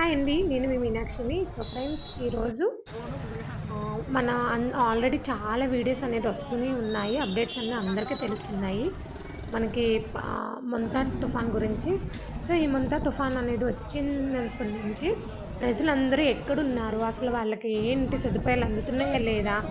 Hi అండి నేను మీ మీనాక్షిని. So friends ఈరోజు మన అన్- ఆల్రెడీ చాలా వీడియోస్ అనేది వస్తూనే ఉన్నాయి. అప్డేట్స్ అన్నీ అందరికీ తెలుస్తున్నాయి. మనకి ఆ, మొంతా తుఫాన్ గురించి. సో ఈ మొంతా తుఫాన్ అనేది వచ్చినప్పటి నుంచి ప్రజలందరూ ఎక్కడున్నారు? అసలు వాళ్ళకి ఏంటి సదుపాయాలు అందుతున్నాయా లేదా?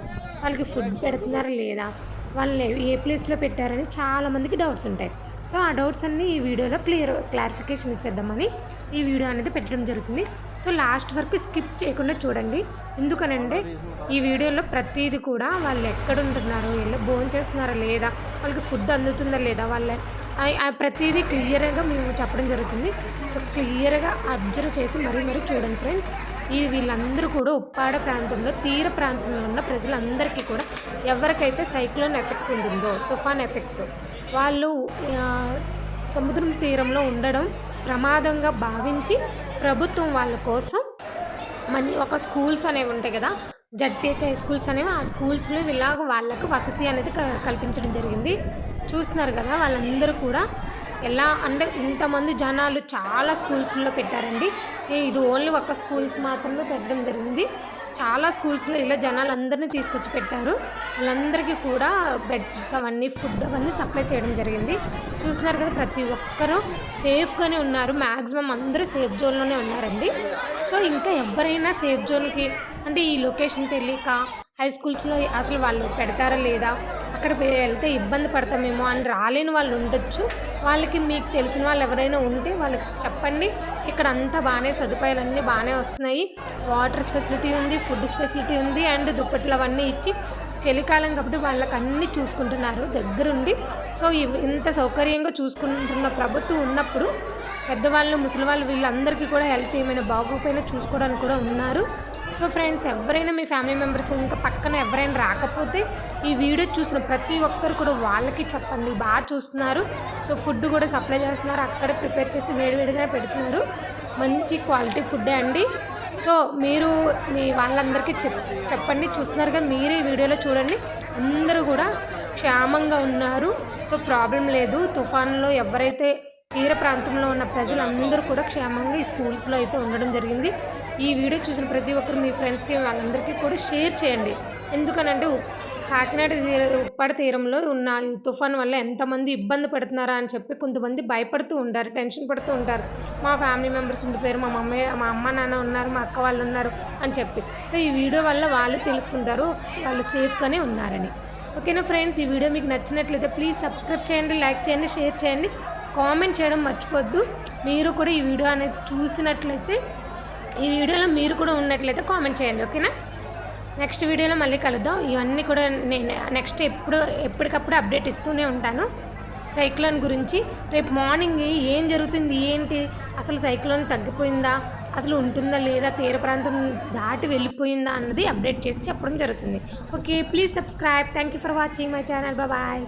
వాళ్ళకి ఫుడ్ పెడుతున్నారా లేదా? వాళ్ళని ఏ ప్లేస్లో పెట్టారని చాలామందికి డౌట్స్ ఉంటాయి. సో ఆ డౌట్స్ అన్నీ ఈ వీడియోలో క్లియర్ క్లారిఫికేషన్ ఇచ్చేద్దామని ఈ వీడియో అనేది పెట్టడం జరుగుతుంది. సో లాస్ట్ వరకు స్కిప్ చేయకుండా చూడండి. ఎందుకనంటే ఈ వీడియోలో ప్రతిదీ కూడా వాళ్ళు ఎక్కడుంటున్నారు వీళ్ళు భోజనం చేస్తున్నారా లేదా వాళ్ళకి ఫుడ్ అందుతుందా లేదా వాళ్ళ ఆ- ప్రతిదీ క్లియర్గా మేము చెప్పడం జరుగుతుంది. సో క్లియర్గా అబ్జర్వ్ చేసి మరీ మరీ చూడండి ఫ్రెండ్స్. ఈ వీళ్ళందరూ కూడా ఉప్పాడ ప్రాంతంలో తీర ప్రాంతంలో ఉన్న ప్రజలందరికీ కూడా ఎవరికైతే సైక్లోన్ ఎఫెక్ట్ ఉంటుందో తుఫాన్ ఎఫెక్ట్ వాళ్ళు సముద్రం తీరంలో ఉండడం ప్రమాదంగా భావించి ప్రభుత్వం వాళ్ళ కోసం మన్ ఒక స్కూల్స్ అనేవి ఉంటాయి కదా జడ్పిహెచ్ హై స్కూల్స్ అనేవి ఆ స్కూల్స్లో ఇలాగ వాళ్ళకు వసతి అనేది క- కల్పించడం జరిగింది. చూస్తున్నారు కదా వాళ్ళందరూ కూడా ఎలా అంటే ఇంతమంది జనాలు చాలా స్కూల్స్లో పెట్టారండి. ఇది ఓన్లీ ఒక్క స్కూల్స్ మాత్రమే పెట్టడం జరిగింది. చాలా స్కూల్స్లో ఇలా జనాలు అందరినీ తీసుకొచ్చి పెట్టారు. వాళ్ళందరికీ కూడా బెడ్షీట్స్ అవన్నీ ఫుడ్ అవన్నీ సప్లై చేయడం జరిగింది. చూస్తున్నారు కదా ప్రతి ఒక్కరూ సేఫ్గానే ఉన్నారు. మ్యాక్సిమం అందరూ సేఫ్ జోన్లోనే ఉన్నారండి. సో ఇంకా ఎవరైనా సేఫ్ జోన్కి అంటే ఈ లొకేషన్ తెలియక హై స్కూల్స్లో అసలు వాళ్ళు పెడతారా లేదా? అక్కడ వెళ్తే ఇబ్బంది పడతామేమో అని రాలేని వాళ్ళు ఉండొచ్చు. వాళ్ళకి మీకు తెలిసిన వాళ్ళు ఎవరైనా ఉంటే వాళ్ళకి చెప్పండి. ఇక్కడ అంతా బాగానే సదుపాయాలు అన్నీ బాగానే వస్తున్నాయి. వాటర్ ఫెసిలిటీ ఉంది ఫుడ్ ఫెసిలిటీ ఉంది అండ్ దుప్పట్లు అవన్నీ ఇచ్చి చలికాలం కాబట్టి వాళ్ళకి అన్నీ చూసుకుంటున్నారు దగ్గరుండి. సో ఇంత సౌకర్యంగా చూసుకుంటున్న ప్రభుత్వం ఉన్నప్పుడు పెద్దవాళ్ళు ముసలి వాళ్ళు వీళ్ళందరికీ కూడా హెల్త్ ఏమైనా బాగోకపోయినా చూసుకోవడానికి కూడా ఉన్నారు. సో ఫ్రెండ్స్ ఎవరైనా మీ ఫ్యామిలీ మెంబర్స్ ఇంకా పక్కన ఎవరైనా రాకపోతే ఈ వీడియో చూసిన ప్రతి ఒక్కరు కూడా వాళ్ళకి చెప్పండి. బాగా చూస్తున్నారు. సో ఫుడ్ కూడా సప్లై చేస్తున్నారు. అక్కడే ప్రిపేర్ చేసి వేడివేడిగానే పెడుతున్నారు. మంచి క్వాలిటీ ఫుడ్డే అండి. సో మీరు మీ వాళ్ళందరికీ చెప్ చెప్పండి. చూస్తున్నారు కదా మీరే వీడియోలో చూడండి. అందరూ కూడా క్షేమంగా ఉన్నారు. సో ప్రాబ్లం లేదు. తుఫాన్లో ఎవరైతే తీర ప్రాంతంలో ఉన్న ప్రజలందరూ కూడా క్షేమంగా ఈ స్కూల్స్లో అయితే ఉండడం జరిగింది. ఈ వీడియో చూసిన ప్రతి ఒక్కరు మీ ఫ్రెండ్స్కి వాళ్ళందరికీ కూడా షేర్ చేయండి. ఎందుకనంటే కాకినాడ తీర ఉప్పాడ తీరంలో ఉన్న ఈ తుఫాన్ వల్ల ఎంతమంది ఇబ్బంది పడుతున్నారా అని చెప్పి కొంతమంది భయపడుతూ ఉంటారు టెన్షన్ పడుతూ ఉంటారు. మా ఫ్యామిలీ మెంబర్స్ ఉండిపోయారు మా మమ్మీ మా అమ్మ నాన్న ఉన్నారు మా అక్క వాళ్ళు ఉన్నారు అని చెప్పి. సో ఈ వీడియో వల్ల వాళ్ళు తెలుసుకుంటారు వాళ్ళు సేఫ్గానే ఉన్నారని. ఓకేనా ఫ్రెండ్స్ ఈ వీడియో మీకు నచ్చినట్లయితే ప్లీజ్ సబ్స్క్రైబ్ చేయండి లైక్ చేయండి షేర్ చేయండి. కామెంట్ చేయడం మర్చిపోద్దు. మీరు కూడా ఈ వీడియో అనేది చూసినట్లయితే ఈ వీడియోలో మీరు కూడా ఉన్నట్లయితే కామెంట్ చేయండి ఓకేనా? నెక్స్ట్ వీడియోలో మళ్ళీ కలుద్దాం. ఇవన్నీ కూడా నేను నెక్స్ట్ ఎప్పుడు ఎప్పటికప్పుడు అప్డేట్ ఇస్తూనే ఉంటాను. సైక్లోన్ గురించి రేపు మార్నింగ్ ఏం జరుగుతుంది ఏంటి అసలు సైక్లోన్ తగ్గిపోయిందా అసలు ఉంటుందా లేదా తీర ప్రాంతం దాటి వెళ్ళిపోయిందా అన్నది అప్డేట్ చేసి చెప్పడం జరుగుతుంది. Okay please subscribe. Thank you for watching my channel. Bye